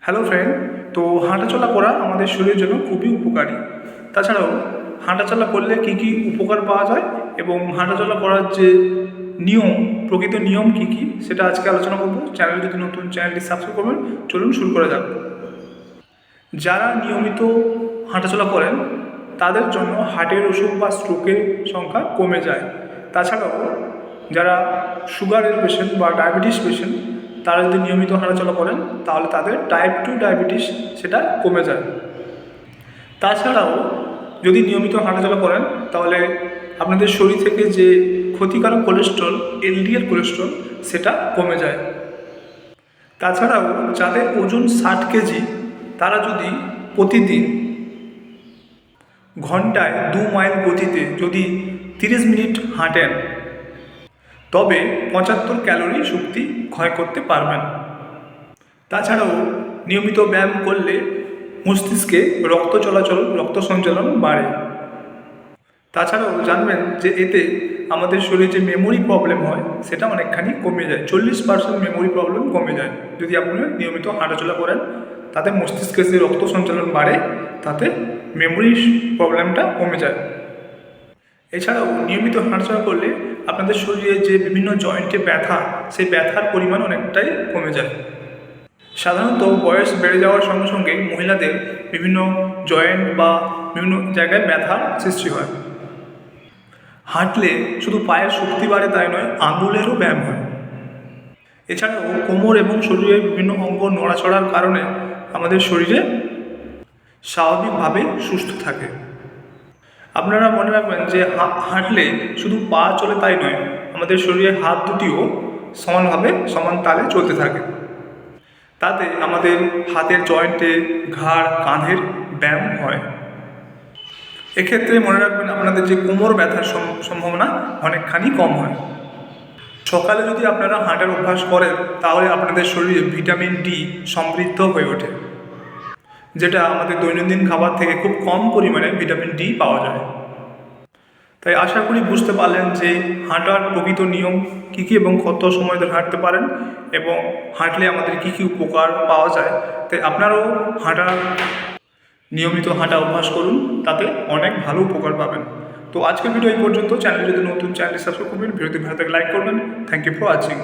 Hello friend তো হাঁটাচলা করা আমাদের শরীরের জন্য খুবই উপকারী। তাছাড়াও হাঁটাচলা করলে কী কী উপকার পাওয়া যায় এবং হাঁটাচলা করার যে নিয়ম, প্রকৃত নিয়ম কী কী, সেটা আজকে আলোচনা করব। চ্যানেল যদি নতুন চ্যানেলটি সাবস্ক্রাইব করবেন। চলুন শুরু করা যাক। যারা নিয়মিত হাঁটাচলা করেন, তাদের জন্য হার্টের অসুখ বা স্ট্রোকের সংখ্যা কমে যায়। তাছাড়াও যারা সুগারের পেশেন্ট বা ডায়াবেটিস পেশেন্ট তারা যদি নিয়মিত হাঁটাচলা করেন, তাহলে তাদের টাইপ টু ডায়াবেটিস সেটা কমে যায়। তাছাড়াও যদি নিয়মিত হাঁটাচলা করেন, তাহলে আপনাদের শরীর থেকে যে ক্ষতিকারক কোলেস্ট্রল এলডিএল কোলেস্ট্রল সেটা কমে যায়। তাছাড়াও যাদের ওজন ষাট কেজি, তারা যদি প্রতিদিন ঘন্টায় দু মাইল গতিতে যদি তিরিশ মিনিট হাঁটেন তবে পঁচাত্তর ক্যালোরি শক্তি ক্ষয় করতে পারবেন। তাছাড়াও নিয়মিত ব্যায়াম করলে মস্তিষ্কে রক্ত চলাচল, রক্ত সঞ্চালন বাড়ে। তাছাড়াও জানবেন যে এতে আমাদের শরীরে যে মেমোরি প্রবলেম হয়, সেটা অনেকখানি কমে যায়। চল্লিশ পার্সেন্ট মেমোরি প্রবলেম কমে যায়। যদি আপনি নিয়মিত হাঁটাচলা করেন, তাতে মস্তিষ্কে যে রক্ত সঞ্চালন বাড়ে, তাতে মেমোরি প্রবলেমটা কমে যায়। এছাড়াও নিয়মিত হাঁটাচলা করলে আপনাদের শরীরে যে বিভিন্ন জয়েন্টে ব্যথা, সেই ব্যথার পরিমাণ অনেকটাই কমে যায়। সাধারণত বয়স বেড়ে যাওয়ার সঙ্গে সঙ্গে মহিলাদের বিভিন্ন জয়েন্ট বা বিভিন্ন জায়গায় ব্যথার সৃষ্টি হয়। হাঁটলে শুধু পায়ের শক্তি বাড়ে তাই নয়, আঙুলেরও ব্যায়াম হয়। এছাড়াও কোমর এবং শরীরের বিভিন্ন অঙ্গ নড়াচড়ার কারণে আমাদের শরীরে স্বাভাবিকভাবে সুস্থ থাকে। আপনারা মনে রাখবেন যে হাঁটলে শুধু পা চলে তাই নয়, আমাদের শরীরের হাত দুটিও সমানভাবে, সমান তালে চলতে থাকে। তাতে আমাদের হাতের জয়েন্টে ঘাড়, কাঁধের ব্যায়াম হয়। এক্ষেত্রে মনে রাখবেন আপনাদের যে কোমর ব্যথার সম- সম্ভাবনা অনেকখানি কম হয়। সকালে যদি আপনারা হাঁটার অভ্যাস করেন, তাহলে আপনাদের শরীরে ভিটামিন ডি সমৃদ্ধ হয়ে ওঠে। যেটা আমাদের দৈনন্দিন খাবার থেকে খুব কম পরিমাণে ভিটামিন ডি পাওয়া যায়। তাই আশা করি বুঝতে পারলেন যে হাঁটার প্রকৃত নিয়ম কী কী এবং কত সময় ধরে হাঁটতে পারেন এবং হাঁটলে আমাদের কী কী উপকার পাওয়া যায়। তাই আপনারাও হাঁটার নিয়মিত হাঁটা অভ্যাস করুন, তাতে অনেক ভালো উপকার পাবেন। তো আজকের ভিডিও এই পর্যন্ত। চ্যানেল যদি নতুন চ্যানেল সাবস্ক্রাইব করবেন, ভিডিওটি ভালো থেকে লাইক করবেন। Thank you for watching